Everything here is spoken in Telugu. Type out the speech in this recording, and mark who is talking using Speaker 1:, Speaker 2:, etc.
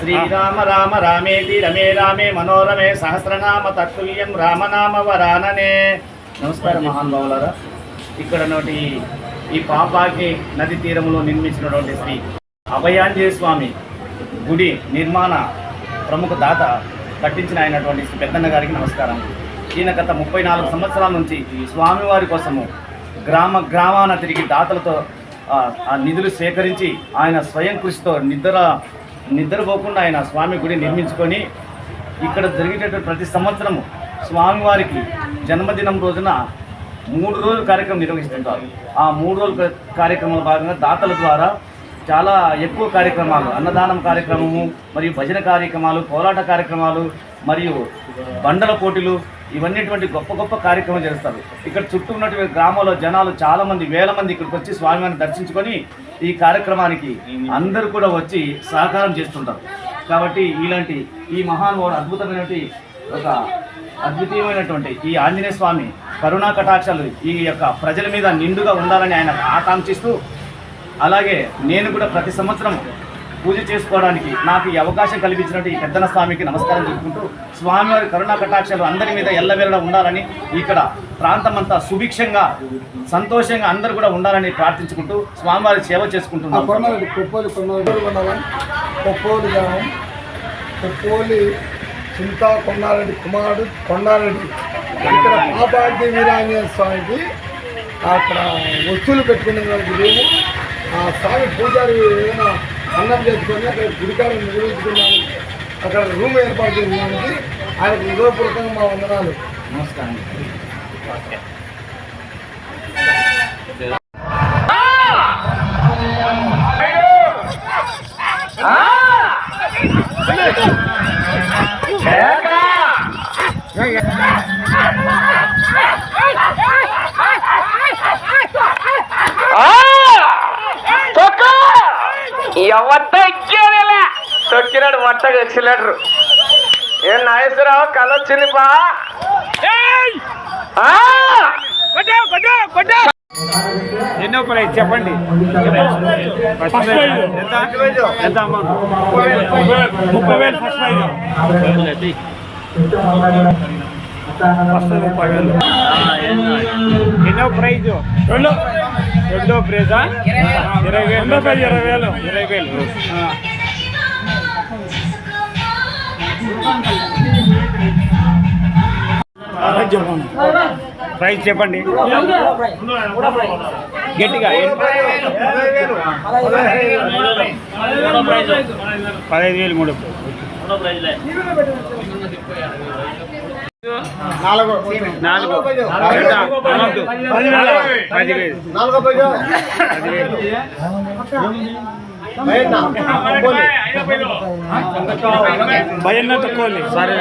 Speaker 1: శ్రీరామ రామ రామేతి రమే రామే మనోరమే సహస్రనామ తత్వీయం రామనామ వరాననే నమస్కారం మహానుభావులారా ఇక్కడ నోటి ఈ పాపాకి నది తీరంలో నిర్మించినటువంటి శ్రీ అభయాంజలి స్వామి గుడి నిర్మాణ ప్రముఖ దాత కట్టించిన అయినటువంటి శ్రీ పెద్దన్న గారికి నమస్కారం ఈయన గత ముప్పై నాలుగు సంవత్సరాల నుంచి స్వామివారి కోసము గ్రామ గ్రామాన తిరిగి దాతలతో ఆ, నిధులు సేకరించి ఆయన స్వయం కృషితో నిద్ర నిద్రపోకుండా ఆయన స్వామి గుడి నిర్మించుకొని ఇక్కడ జరిగేటటువంటి ప్రతి సంవత్సరము స్వామివారికి జన్మదినం రోజున మూడు రోజుల కార్యక్రమం నిర్వహిస్తుంటారు. ఆ మూడు రోజుల కార్యక్రమంలో భాగంగా దాతల ద్వారా చాలా ఎక్కువ కార్యక్రమాలు అన్నదానం కార్యక్రమము మరియు భజన కార్యక్రమాలు పోరాట కార్యక్రమాలు మరియు బండల పోటీలు ఇవన్నీటువంటి గొప్ప గొప్ప కార్యక్రమం చేస్తారు. ఇక్కడ చుట్టూ ఉన్నటువంటి గ్రామంలో జనాలు చాలామంది వేల మంది ఇక్కడికి వచ్చి స్వామివారిని దర్శించుకొని ఈ కార్యక్రమానికి అందరూ కూడా వచ్చి సహకారం చేస్తుంటారు. కాబట్టి ఇలాంటి ఈ మహానుభావుడు అద్భుతమైనటువంటి ఒక అద్వితీయమైనటువంటి ఈ ఆంజనేయ స్వామి కరుణా కటాక్షాలు ఈ యొక్క ప్రజల మీద నిండుగా ఉండాలని ఆయన ఆకాంక్షిస్తూ అలాగే నేను కూడా ప్రతి సంవత్సరం పూజ చేసుకోవడానికి నాకు ఈ అవకాశం కల్పించినట్టు ఈ పెద్దన స్వామికి నమస్కారం చెప్పుకుంటూ స్వామివారి కరుణా కటాక్షాలు అందరి మీద ఎల్లవేళ ఉండాలని ఇక్కడ ప్రాంతం అంతా సుభిక్షంగా సంతోషంగా అందరూ కూడా ఉండాలని ప్రార్థించుకుంటూ స్వామివారి సేవ చేసుకుంటున్నాం.
Speaker 2: కొప్పోలి గ్రామం కొప్పోలి చింతా కుమారుడు కొండారెడ్డి. ఇక్కడ పాపాటి వీరాంజనేయ స్వామికి అక్కడ వస్తువులు పెట్టుకునే వాళ్ళకి స్వామి పూజారి ఏదైనా అన్నం చేసుకొని అక్కడ గుడికారం నిర్వహించుకున్నానికి అక్కడ రూమ్ ఏర్పాటు చేయడానికి ఆయనకు హృదయపూర్వకంగా మా వందనాలు.
Speaker 1: నమస్కారం.
Speaker 3: ఎవత్త ఎక్కేదిలే తొక్కినాడు మొట్టగా ఎక్సిలేటరు. ఏం నాగేశ్వరరావు కళ వచ్చింది బా ఆ!
Speaker 4: ఎన్నో ప్రైజ్ చెప్పండి. ఫస్ట్ ప్రైజ్ ఎంత? ఎంత అమౌంట్? ముప్పై వేలు ఫస్ట్ ప్రైజ్ ఫస్ట్ ముప్పై వేలు. ఎన్నో. ప్రైజ్? రెండు. రెండో ప్రైజా? ఇరవై వేలు. రెండో ప్రైజ్ ఇరవై వేలు. ఇరవై వేలు. ప్రైజ్ చెప్పండి. గట్టిగా. పదహైదు వేలు మూడు
Speaker 2: నాలుగు
Speaker 4: నాలుగు ఎంత అమౌంట్ పదివేలు
Speaker 2: నాలుగో పేజీ
Speaker 4: పదివేలు
Speaker 2: బయట కొప్పోలి.
Speaker 4: భజన తక్కువ సరే